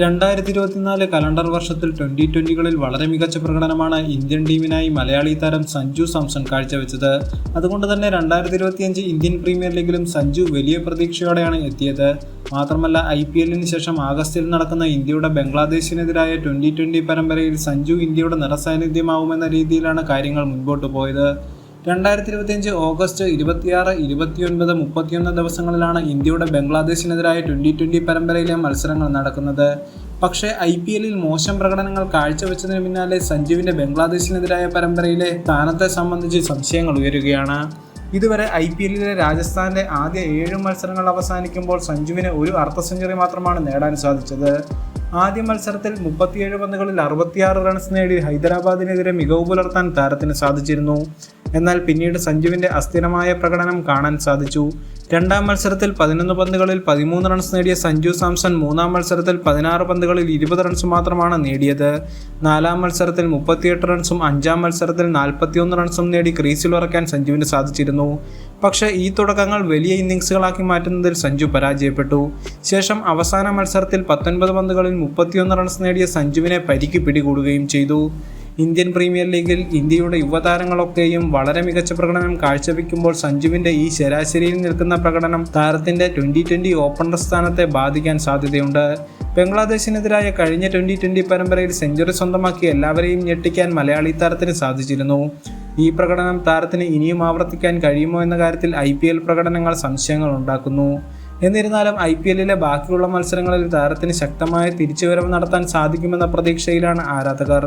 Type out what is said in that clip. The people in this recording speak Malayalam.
രണ്ടായിരത്തി ഇരുപത്തിനാല് കലണ്ടർ വർഷത്തിൽ ട്വന്റി ട്വന്റികളിൽ വളരെ മികച്ച പ്രകടനമാണ് ഇന്ത്യൻ ടീമിനായി മലയാളി താരം സഞ്ജു സാംസൺ കാഴ്ചവെച്ചത്. അതുകൊണ്ട് തന്നെ രണ്ടായിരത്തി ഇരുപത്തിയഞ്ച് ഇന്ത്യൻ പ്രീമിയർ ലീഗിലും സഞ്ജു വലിയ പ്രതീക്ഷയോടെയാണ് എത്തിയത്. മാത്രമല്ല ഐ പി എല്ലിന് ശേഷം ആഗസ്റ്റിൽ നടക്കുന്ന ഇന്ത്യയുടെ ബംഗ്ലാദേശിനെതിരായ ട്വന്റി ട്വന്റി പരമ്പരയിൽ സഞ്ജു ഇന്ത്യയുടെ നിറസാന്നിധ്യമാവുമെന്ന രീതിയിലാണ് കാര്യങ്ങൾ മുൻപോട്ട് പോയത്. രണ്ടായിരത്തി ഇരുപത്തിയഞ്ച് ഓഗസ്റ്റ് ഇരുപത്തിയാറ് ഇരുപത്തിയൊൻപത് മുപ്പത്തിയൊന്ന് ദിവസങ്ങളിലാണ് ഇന്ത്യയുടെ ബംഗ്ലാദേശിനെതിരായ ട്വന്റി ട്വന്റി പരമ്പരയിലെ മത്സരങ്ങൾ നടക്കുന്നത്. പക്ഷേ ഐ പി എല്ലിൽ മോശം പ്രകടനങ്ങൾ കാഴ്ചവെച്ചതിന് പിന്നാലെ സഞ്ജീവിന്റെ ബംഗ്ലാദേശിനെതിരായ പരമ്പരയിലെ സ്ഥാനത്തെ സംബന്ധിച്ച് സംശയങ്ങൾ ഉയരുകയാണ്. ഇതുവരെ ഐ പി എല്ലിലെ രാജസ്ഥാന്റെ ആദ്യ ഏഴ് മത്സരങ്ങൾ അവസാനിക്കുമ്പോൾ സഞ്ജുവിന് ഒരു അർദ്ധ സെഞ്ചുറി മാത്രമാണ് നേടാൻ സാധിച്ചത്. ആദ്യ മത്സരത്തിൽ മുപ്പത്തിയേഴ് പന്തുകളിൽ അറുപത്തിയാറ് റൺസ് നേടി ഹൈദരാബാദിനെതിരെ മികവ് പുലർത്താൻ താരത്തിന് സാധിച്ചിരുന്നു. എന്നാൽ പിന്നീട് സഞ്ജുവിന്റെ അസ്ഥിരമായ പ്രകടനം കാണാൻ സാധിച്ചു. രണ്ടാം മത്സരത്തിൽ പതിനൊന്ന് പന്തുകളിൽ പതിമൂന്ന് റൺസ് നേടിയ സഞ്ജു സാംസൺ മൂന്നാം മത്സരത്തിൽ പതിനാറ് പന്തുകളിൽ ഇരുപത് റൺസ് മാത്രമാണ് നേടിയത്. നാലാം മത്സരത്തിൽ മുപ്പത്തിയെട്ട് റൺസും അഞ്ചാം മത്സരത്തിൽ നാൽപ്പത്തിയൊന്ന് റൺസും നേടി ക്രീസിൽ ഉറക്കാൻ സഞ്ജുവിന് സാധിച്ചിരുന്നു. പക്ഷേ ഈ തുടക്കങ്ങൾ വലിയ ഇന്നിങ്സുകളാക്കി മാറ്റുന്നതിൽ സഞ്ജു പരാജയപ്പെട്ടു. ശേഷം അവസാന മത്സരത്തിൽ പത്തൊൻപത് പന്തുകളിൽ മുപ്പത്തിയൊന്ന് റൺസ് നേടിയ സഞ്ജുവിനെ പരിക്ക് പിടികൂടുകയും ചെയ്തു. ഇന്ത്യൻ പ്രീമിയർ ലീഗിൽ ഇന്ത്യയുടെ യുവതാരങ്ങളൊക്കെയും വളരെ മികച്ച പ്രകടനം കാഴ്ചവെക്കുമ്പോൾ സഞ്ജുവിന്റെ ഈ ശരാശരിയിൽ നിൽക്കുന്ന പ്രകടനം താരത്തിന്റെ ട്വന്റി ട്വന്റി ഓപ്പണർ സ്ഥാനത്തെ ബാധിക്കാൻ സാധ്യതയുണ്ട്. ബംഗ്ലാദേശിനെതിരായ കഴിഞ്ഞ ട്വന്റി ട്വന്റി പരമ്പരയിൽ സെഞ്ചുറി സ്വന്തമാക്കി എല്ലാവരെയും ഞെട്ടിക്കാൻ മലയാളി താരത്തിന് സാധിച്ചിരുന്നു. ഈ പ്രകടനം താരത്തിന് ഇനിയും ആവർത്തിക്കാൻ കഴിയുമോ എന്ന കാര്യത്തിൽ ഐ പി എൽ പ്രകടനങ്ങൾ സംശയങ്ങൾ ഉണ്ടാക്കുന്നു. എന്നിരുന്നാലും ഐ പി എല്ലിലെ ബാക്കിയുള്ള മത്സരങ്ങളിൽ താരത്തിന് ശക്തമായ തിരിച്ചുവരവ് നടത്താൻ സാധിക്കുമെന്ന പ്രതീക്ഷയിലാണ് ആരാധകർ.